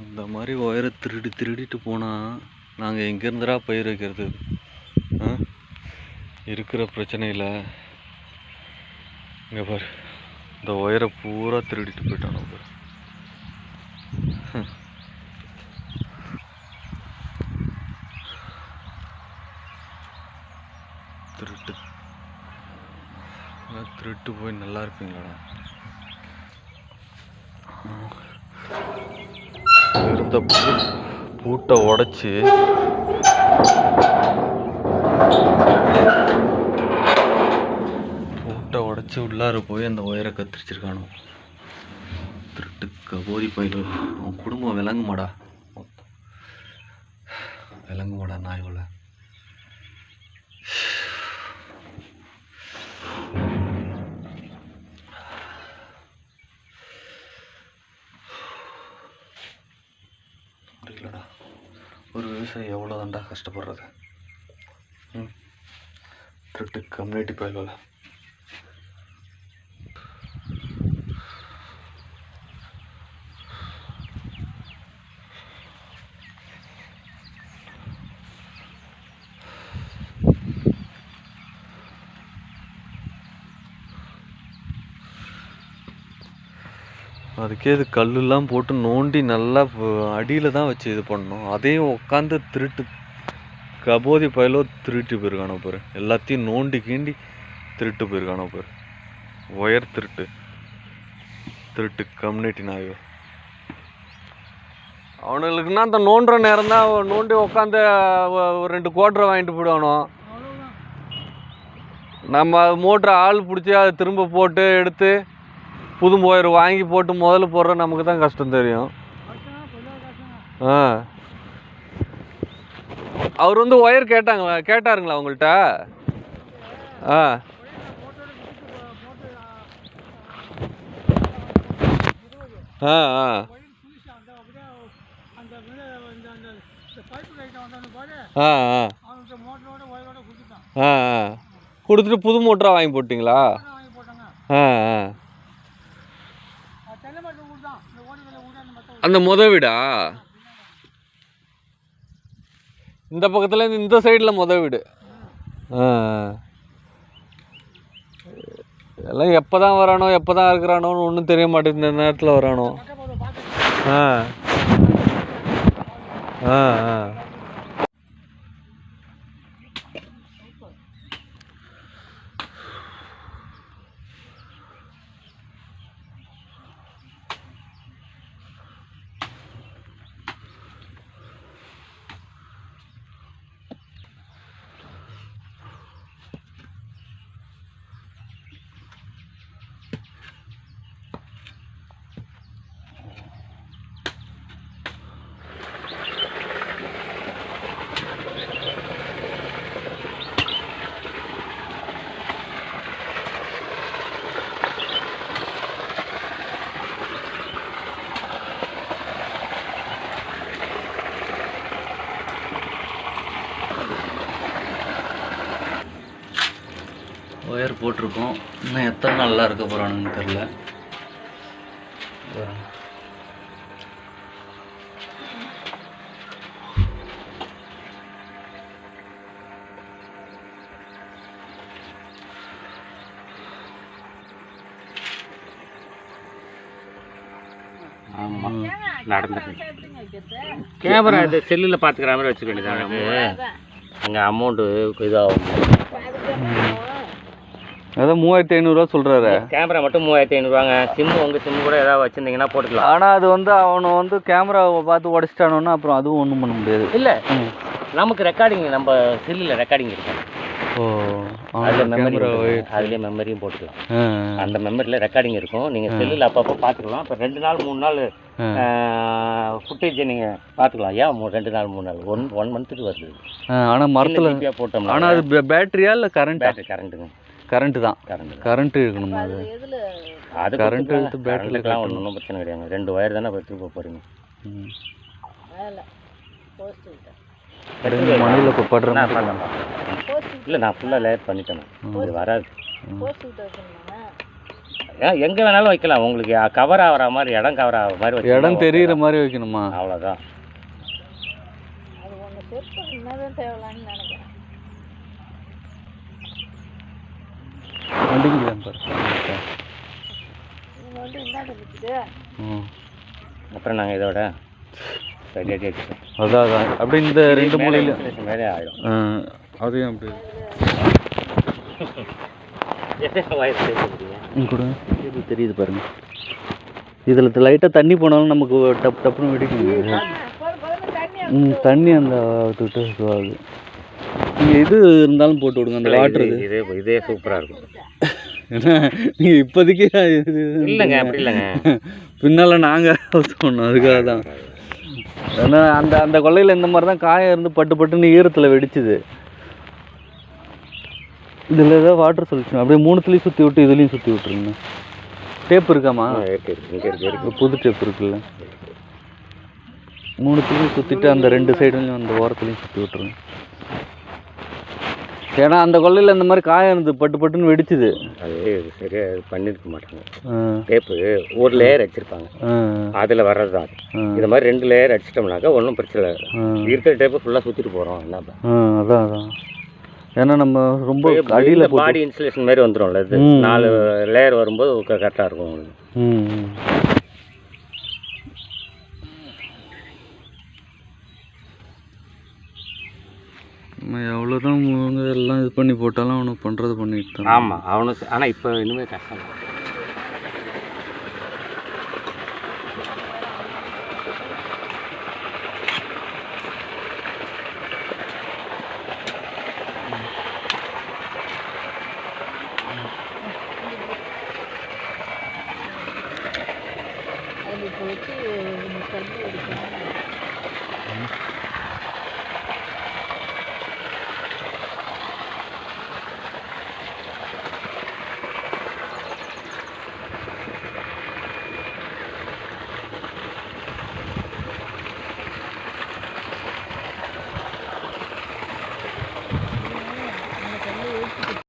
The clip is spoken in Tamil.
இந்த மாதிரி ஒயரை திருடி திருடிட்டு போனால் நாங்கள் எங்கேருந்துடா பயிர் வைக்கிறது? ஆ? இருக்கிற பிரச்சனையில் இங்கே பாரு. இந்த ஒயரை பூரா திருடிட்டு போயிட்டான் பாரு. திருட்டு. திருட்டு போய் நல்லா இருப்பீங்களாடா. இருந்த பூட்டை உடைச்சி பூட்டை உடைச்சி உள்ளார போய் அந்த ஒயரை கத்திரிச்சிருக்கானோ? திருட்டு கபோரி பயில அவன் குடும்பம் விளங்குமாடா? விளங்குமாடா நாய் உள்ள ஒரு விவசாயி எவ்வளோ தான்டா கஷ்டப்படுறது? ம். திருட்டு கம்யூனிட்டி போயிடல அதுக்கே இது கல்லெல்லாம் போட்டு நோண்டி நல்லா அடியில் தான் வச்சு இது பண்ணணும். அதையும் உட்காந்து திருட்டு கபோதி பயலோ திருட்டு போயிருக்கானோ பாரு. எல்லாத்தையும் நோண்டி கீண்டி திருட்டு போயிருக்கானோ பாரு. ஒயர் திருட்டு. திருட்டு கம்யூனிட்டி நாயோ அவனுங்களுக்குன்னா அந்த நோண்டுற நேரம் தான் நோண்டி உட்காந்து ரெண்டு கோட்டரை வாங்கிட்டு போயிடுவானோ. நம்ம மோட்டரை ஆள் பிடிச்சி அதை திரும்ப போட்டு எடுத்து புது ஒயர் வாங்கி போட்டு முதல்ல போடுற நமக்கு தான் கஷ்டம் தெரியும். ஆ. அவர் வந்து ஒயர் கேட்டாங்களா? கேட்டாருங்களா உங்கள்கிட்ட ஆ. ஆ ஆ. ஆ ஆ. ஆ ஆ. கொடுத்துட்டு புது மோட்டராக வாங்கி போட்டிங்களா? ஆ ஆ. அந்த முத வீடா? இந்த பக்கத்துல இருந்து இந்த சைடில் முத வீடு. எல்லாம் எப்போ தான் வரானோ எப்போ தான் இருக்கிறானோன்னு ஒன்றும் தெரிய மாட்டேங்குது. இந்த நேரத்தில் வரானோ. ஆ. ஆ ஆ. போட்டிருக்கோம். இன்னும் எத்தனை நாள்லாம் இருக்க போகிறானுன்னு தெரில ஆமாம் நடந்துட்டு கேமரா இது செல்லில் பார்த்துக்கிற மாதிரி வச்சுக்க வேண்டியது அங்கே அமௌண்ட்டு இதாகும். அதான் மூவாயிரத்தி ஐநூறுரூவா சொல்கிறாரு கேமரா மட்டும் மூவாயிரத்தி ஐநூறுவாங்க. சிம்மு உங்கள் சிம்மு கூட ஏதாவது வச்சுருந்தீங்கன்னா போட்டுக்கலாம். ஆனால் அது வந்து அவனை வந்து கேமராவை பார்த்து உடச்சிட்டானோன்னா அப்புறம் அதுவும் ஒன்றும் பண்ண முடியாது. இல்லை. நமக்கு ரெக்கார்டிங் நம்ம செல்லில் ரெக்கார்டிங் இருக்கும் ஓ அதில் மெமரி அதுலேயே மெமரியும் போட்டுக்கலாம். அந்த மெமரியில் ரெக்கார்டிங் இருக்கும். நீங்கள் செல்லில் அப்பப்போ பார்த்துக்கலாம். இப்போ ரெண்டு நாள் மூணு நாள் ஃபுட்டேஜை நீங்கள் பார்த்துக்கலாம். ஏன் மூ- ரெண்டு நாள் மூணு நாள்? ஒன் ஒன் மந்த்துக்கு வருது. ஆனால் மரத்தில் போட்டோம்னா ஆனால் அது பேட்டரியா இல்லை கரண்ட் பேட்டரி கரண்ட்டுங்க கரண்ட்டு தான். கரண்ட் கரண்ட்டு இருக்கணுமா அது? அது கரண்ட் ல பேட்டரிலாம் ஒன்றும் பிரச்சனை கிடையாது. ரெண்டு ஒயர் தானே எடுத்துட்டு போக போகிறீங்க. ரெண்டு மணியில் இப்போ படுற மாதிரி இல்லை நான் ஃபுல்லாக லேயர் பண்ணிட்டேன் இது வராது. ஏன் எங்கே வேணாலும் வைக்கலாம். உங்களுக்கு கவர் ஆகிற மாதிரி இடம் கவர் ஆகிற மாதிரி இடம் தான். மாதிரி வைக்கணுமா? அவ்வளோதான் அது ஒன்று நினைக்கிறேன். வண்டிங்க பாரு இவங்க வந்து இந்தாண்ட நிற்குது ம். அப்புறம் நாங்கள் இதோட அதான் அதான் அப்படியே இந்த ரெண்டு மூலையில மேலே ஆகிடும் ஆ, அதையும் அப்படி கொடுங்க இது தெரியுது பாருங்க இதில் லைட்டாக தண்ணி போனாலும் நமக்கு டப் டப்புன்னு தண்ணி ம் தண்ணி அந்த இதுவாகுது நீங்கள் இது இருந்தாலும் போட்டு விடுங்க அந்த வாட்டர் இதே இதே சூப்பராக இருக்கும் ஏன்னா நீங்கள் இப்போதைக்கு இல்லைங்க அப்படி இல்லைங்க. பின்னால் நாங்கள் சொன்னோம் அதுக்காக தான். ஏன்னா அந்த அந்த கொள்ளையில் இந்த மாதிரி தான் காயம் இருந்து பட்டு பட்டுன்னு ஈரத்தில் வெடிச்சுது. இதில் ஏதாவது வாட்டர் சொல்யூஷன் அப்படியே மூணுத்துலேயும் சுற்றி விட்டு இதுலேயும் சுற்றி விட்ருங்க டேப் இருக்காமா? புது டேப் இருக்குல்ல. மூணுத்துலேயும் சுற்றிட்டு அந்த ரெண்டு சைடுலையும் அந்த ஓரத்துலையும் சுற்றி விட்ருங்க ஏன்னா அந்த கொள்ளையில் இந்த மாதிரி காயம் இருந்து பட்டு பட்டுன்னு வெடிச்சுது. அது சரியாக இது பண்ணியிருக்க மாட்டாங்க. டேப்பு ஒரு லேயர் அடிச்சிருப்பாங்க அதில் வர்றது தான் இந்த மாதிரி ரெண்டு லேயர் அடிச்சிட்டோம்னாக்கா ஒன்றும் பிரச்சனை இல்லை. இருக்கிற டேப்பு ஃபுல்லாக சுற்றிட்டு போகிறோம் என்ன அதான் அதான். ஏன்னா நம்ம ரொம்ப அடியில் பாடி இன்சுலேஷன் மாதிரி வந்துடும்ல இது. நாலு லேயர் வரும்போது கரெக்டாக இருக்கும் உங்களுக்கு. நம்ம எல்லாம் இது பண்ணி போட்டாலும் அவனுக்கு பண்ணுறது பண்ணிட்டு ஆமாம் அவனு ஆனால் இப்போ இனிமேல் கஷ்டம். அது இப்போ வச்சு